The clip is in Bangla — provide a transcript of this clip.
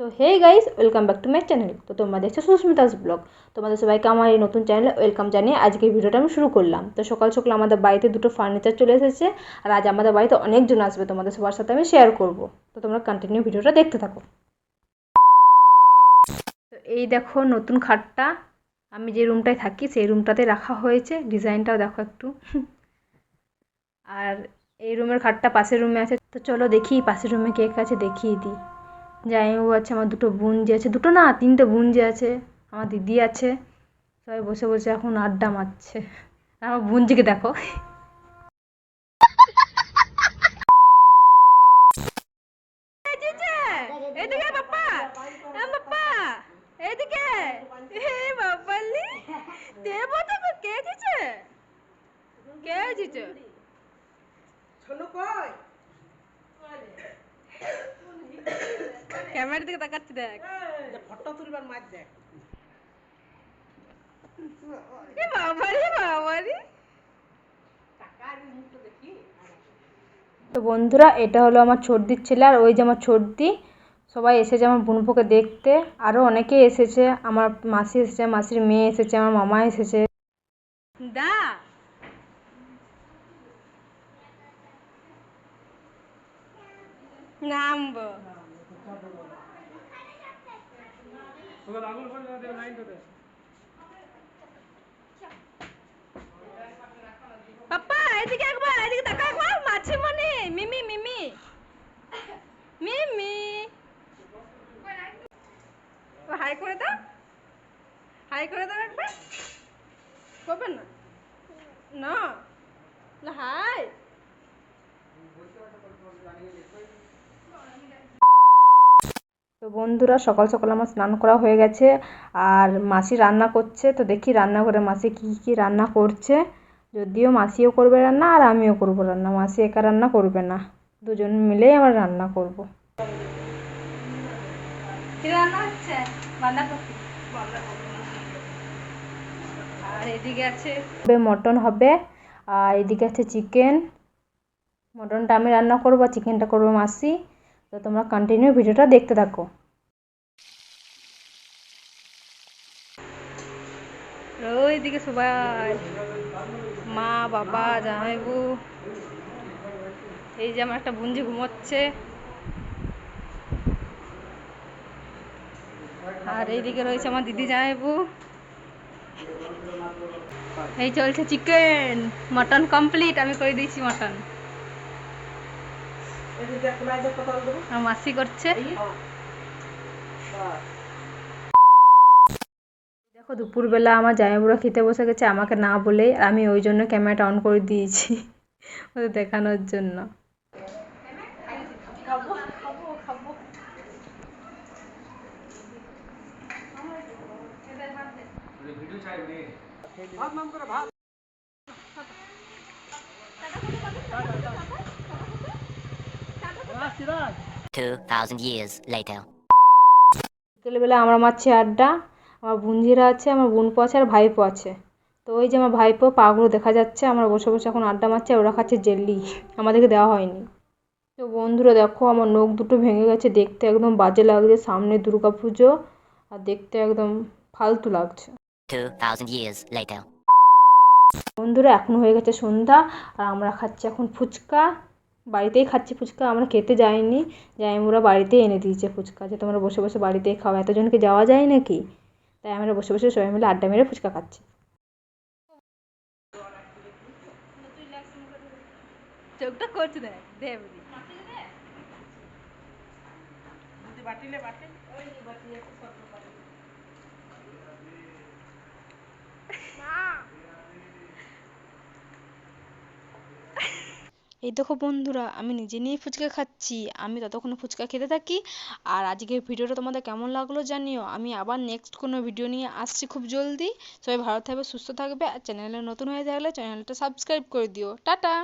So hey guys welcome back to my channel তো তোমরা দেখছ সুস্মিতাস ব্লগ। তোমাদের সবাইকে আমার এই নতুন চ্যানেলে ওয়েলকাম জানিয়ে আজকের ভিডিওটা আমি শুরু করলাম। তো সকাল সকাল আমাদের বাড়িতে দুটো ফার্নিচার চলে এসেছে আর আজ আমাদের বাড়িতে অনেকজন আসবে। তোমাদের সবার সাথে আমি শেয়ার করব। তো তোমরা কন্টিনিউ ভিডিওটা দেখতে থাকো। তো এই দেখো নতুন খাটটা। আমি যে রুমটায় থাকি সেই রুমটাতে রাখা হয়েছে। ডিজাইনটাও দেখো একটু। আর এই রুমের খাটটা পাশের রুমে আছে। তো চলো দেখি, পাশের রুমে কে কে আছে দেখিয়ে দিই। জামাইবাবু আছে, আমার দুটো বোন যে আছে। দুটো না, তিনটে বোন যে আছে, আমার দিদি আছে। সবাই বসে বসে এখন আড্ডা মারছে। আমার বোনজিকে দেখো। কে কে দিছে ক্যামেরার দিকে তাকাচ্ছি দেখ। ফটো তুলবার মাছ দেখ। বাবারে বাবারে তো বন্ধুরা এটা হলো আমার ছর্দির ছেলে আর ওই যে আমার ছর্দি। সবাই এসেছে আমার বোনপোকে দেখতে। আরও অনেকে এসেছে। আমার মাসি এসেছে মাসির মেয়ে এসেছে আমার মামা এসেছে। দা নামবো। পাপা এদিকে একবার এদিকে তাকা একবার। মাছিমণি মিমি মিমি। মিমি। ও হাই করে দাও। হাই করে দাও একবার। করবেন না। না। না হাই। তো বন্ধুরা সকাল সকাল আমার স্নান করা হয়ে গেছে আর মাসি রান্না করছে তো দেখি রান্নাঘরে মাসি কী কী রান্না করছে। যদিও মাসিও করবে রান্না আর আমিও করব রান্না মাসি একা রান্না করবে না দুজন মিলেই আমরা রান্না করব। কি রান্না হচ্ছে? আর এদিকে আছে মটন হবে আর এদিকে আছে চিকেন মটনটা আমি রান্না করব চিকেনটা করব মাসি। তো তোমরা কন্টিনিউ ভিডিওটা দেখতে থাকো। ওইদিকে সবাই। মা, বাবা, জামাইবু। এই যে আমার একটা বুঞ্জি ঘুমোচ্ছে। আর এইদিকে রয়েছে আমার দিদি জামাইবু। এই চলছে চিকেন মটন কমপ্লিট আমি করে দিয়েছি মটন এদিকে দেখ মাছ দেখ কত দেবো আমার মাসি করছে। দেখো, দুপুরবেলা আমার জামাইবুড়া খেতে বসে গেছে, আমাকে না বলেই আমি ওই জন্য ক্যামেরাটা অন করে দিয়েছি, ওদের দেখানোর জন্য। ভাত। বিকেলবেলা আমরা মারছি আড্ডা আমার বোনঝিরা আছে আমার বোনপো আছে আর ভাইপো আছে। তো ওই যে আমার ভাইপো পাগুলো দেখা যাচ্ছে আমরা বসে বসে এখন আড্ডা মারছে ওরা খাচ্ছে জেলি। আমাদেরকে দেওয়া হয়নি। তো বন্ধুরা দেখো আমার নখ দুটো ভেঙে গেছে দেখতে একদম বাজে লাগছে সামনে দুর্গা পুজো আর দেখতে একদম ফালতু লাগছে. বন্ধুরা এখন হয়ে গেছে সন্ধ্যা আর আমরা খাচ্ছি এখন ফুচকা। বাড়িতেই খাচ্ছি ফুচকা আমরা খেতে যাইনি। জামাইবুড়া বাড়িতেই এনে দিয়েছে ফুচকা যে তোমরা বসে বসে বাড়িতেই খাও এতজনকে যাওয়া যায় নাকি? তাই আমরা বসে বসে সবাই মিলে আড্ডা মেরে ফুচকা খাচ্ছি। চোখটা করছে দেখ দেব যদি বাটিলে বাটে এই দেখো বন্ধুরা, আমি নিজে নিয়েই ফুচকা খাচ্ছি। আমি ততক্ষণে ফুচকা খেতে থাকি। আর আজকের ভিডিওটা তোমাদের কেমন লাগল জানিও। আমি আবার নেক্সট কোনো ভিডিও নিয়ে আসছি খুব জলদি। সবাই ভালো থাকবে, সুস্থ থাকবে। আর চ্যানেলে নতুন হয়ে থাকলে চ্যানেলটা সাবস্ক্রাইব করে দিও। টাটা!